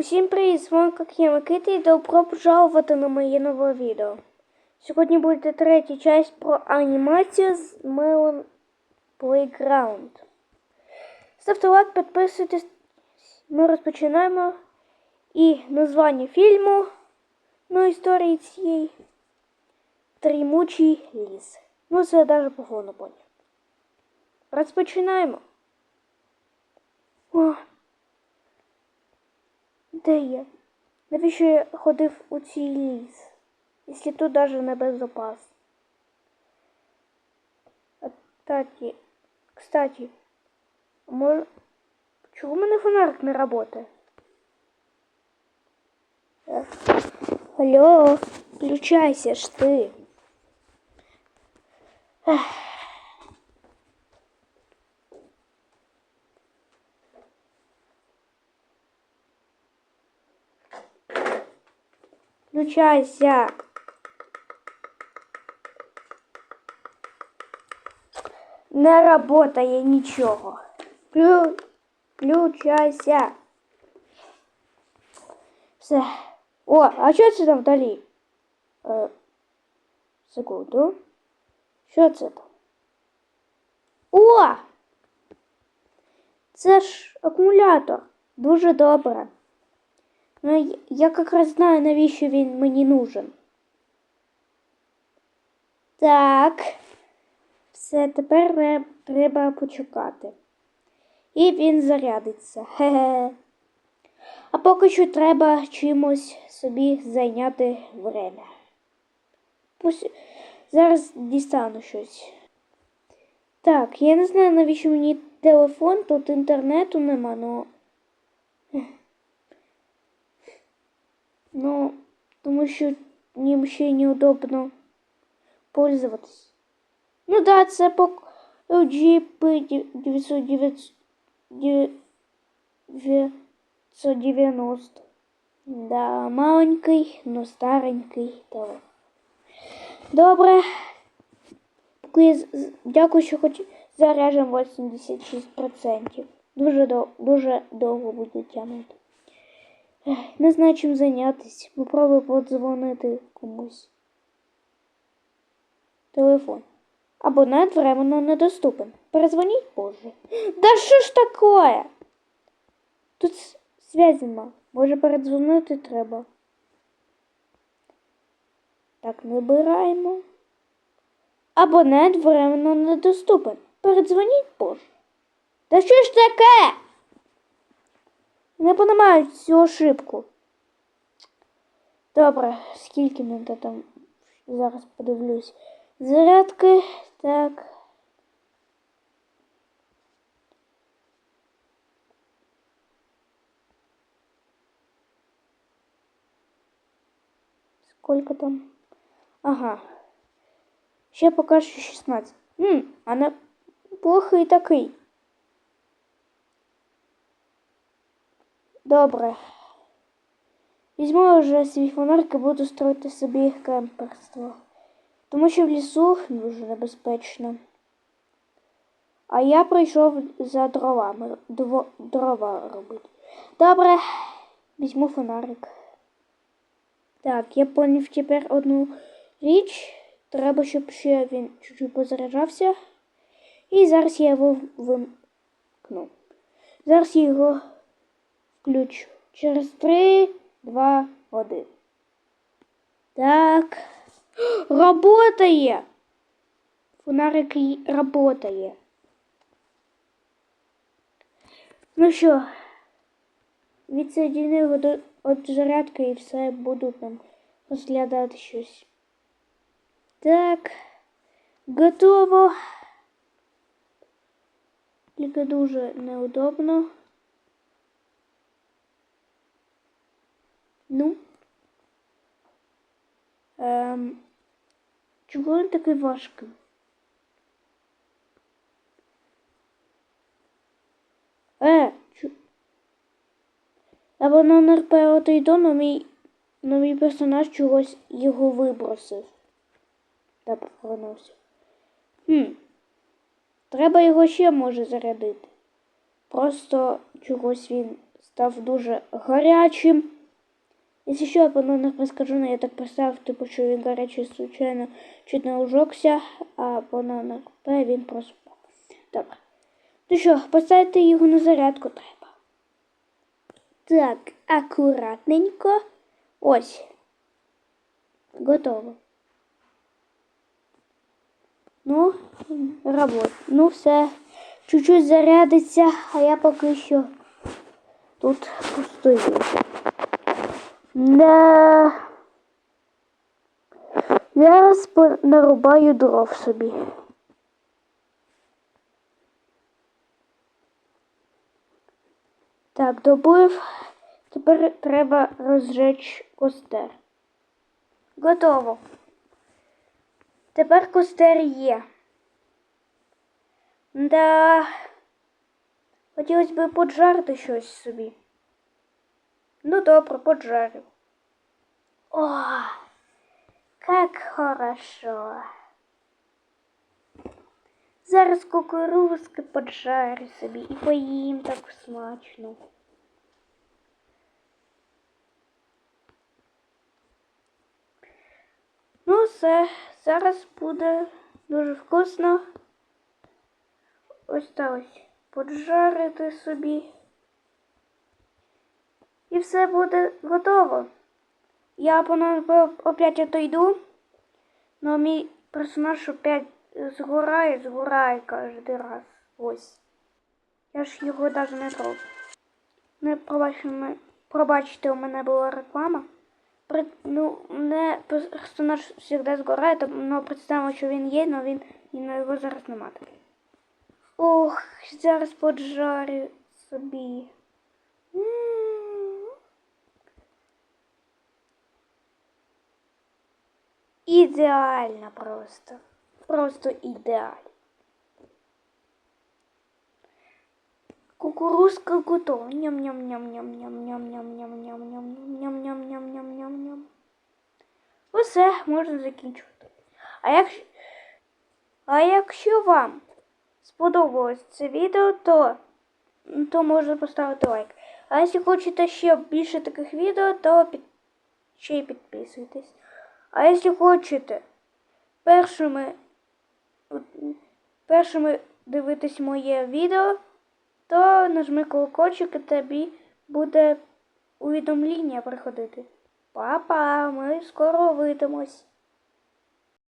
Усім привіт, з вами як я Микита і добро пожалувати на моє нове відео. Сьогодні буде третя часть про анімацію з Melon Playground. Ставте лайк, підписуйтесь, ми розпочинаємо. І названня фільму, ну історії цієї Трімучий ліс. Ну, це навіть по фону поняв. Розпочинаємо. О, де я? Навіщо я ходив у цей ліс? Якщо тут навіть не безопасно. Кстати, кстати, а може... Чого у мене фонарик не? Е, Алло, включайся ж ти. Ех. Включайся. Не работає нічого. Вклю... Включайся. Все. О, а що це там вдалі? Е, секунду. Що це там? О! Це ж акумулятор. Дуже добре. Ну, я- якраз знаю, навіщо він мені нужен. Так. Все, тепер треба почекати. І він зарядиться. Хе-хе. А поки що треба чимось собі зайняти время. Пусть зараз дістану щось. Так, я не знаю, навіщо мені телефон, тут інтернету нема, но. Ну, тому що ним ще неудобно пользоваться. Ну да, це по LG P990. 990. Да, маленький, но старенький телефон. Добре. Дякую, що хоч заряджем 86%. Дуже, дуже довго буде тягнути. Не знаю, чим зайнятися. Попробую подзвонити комусь. Телефон. Абонент временно недоступен. Перезвоніть позже. Да що ж таке? Тут с- нема. Може передзвонити треба. Так, набираємо. Абонент временно недоступен. Передзвоніть позже. Та що ж таке? Не понимаю цю ошибку. Добре, скільки минут там зараз подивлюсь. Зарядки, так. Сколько там? Ага. Ще поки що 16. Хм, а не плохий такий. Добре. Візьму вже свій фонарик і буду строїти собі кемперство. Тому що в лісу дуже небезпечно. А я прийшов за дровами. Дво, дрова робити. Добре, візьму фонарик. Так, я поняв тепер одну річ. Треба, щоб ще він чуть-чуть позаряджався. І зараз я його вимкну. Зараз я його включу. Через 3, 2, 1. Так. Работає! Фонарик работає. Ну що, відсоедини його до від зарядки і все буду там розглядати щось. Так, готово. Тільки дуже неудобно. Ну. Ем, чого він такий важкий? Е, чу... Або на НРП отойду, но мій, но мій персонаж чогось його вибросив. Та повернувся. Хм. Треба його ще може зарядити. Просто чогось він став дуже гарячим. Якщо що, я по номеру скажу, але я так типу, що він гарячий, случайно чуть не ужокся, а по номеру П він. Добре. Ну що, поставити його на зарядку треба. Так, акуратненько. Ось. Готово. Ну, работа. Ну, все. Чуть-чуть зарядиться, а я поки що тут постою. Да. Зараз нарубаю дров собі. Так, добив. Тепер треба розжечь костер. Готово. Тепер костер є. Да. Хотілося б поджарити щось собі. Ну добре, поджарю. О, как хорошо. Зараз кукурузки поджарю собі і поїм так смачно. Ну, все, зараз буде дуже вкусно. Ось так ось поджарити собі. І все буде готово. Я опять отойду, но мій персонаж опять згорає, згорає кожен раз. Ось. Я ж його навіть не трогав. Не пробачте, пробачте, у мене була реклама. При, ну, не персонаж завжди згорає, але представимо, що він є, але він, він його зараз нема. Ох, зараз поджарю собі. М. Ідеально просто. Просто ідеально. Кукурузка готова. Ням-ням-ням-ням-ням-ням-ням-ням-ням-ням-ням-ням-ням-ням. Усе, можна закінчувати. А якщо, а якщо вам сподобалось це відео, то, то можна поставити лайк. А якщо хочете ще більше таких відео, то під, ще й підписуйтесь. А якщо хочете першими, першими дивитись моє відео, то нажми колокольчик і тобі буде увідомлення приходити. Па-па, ми скоро увидимось.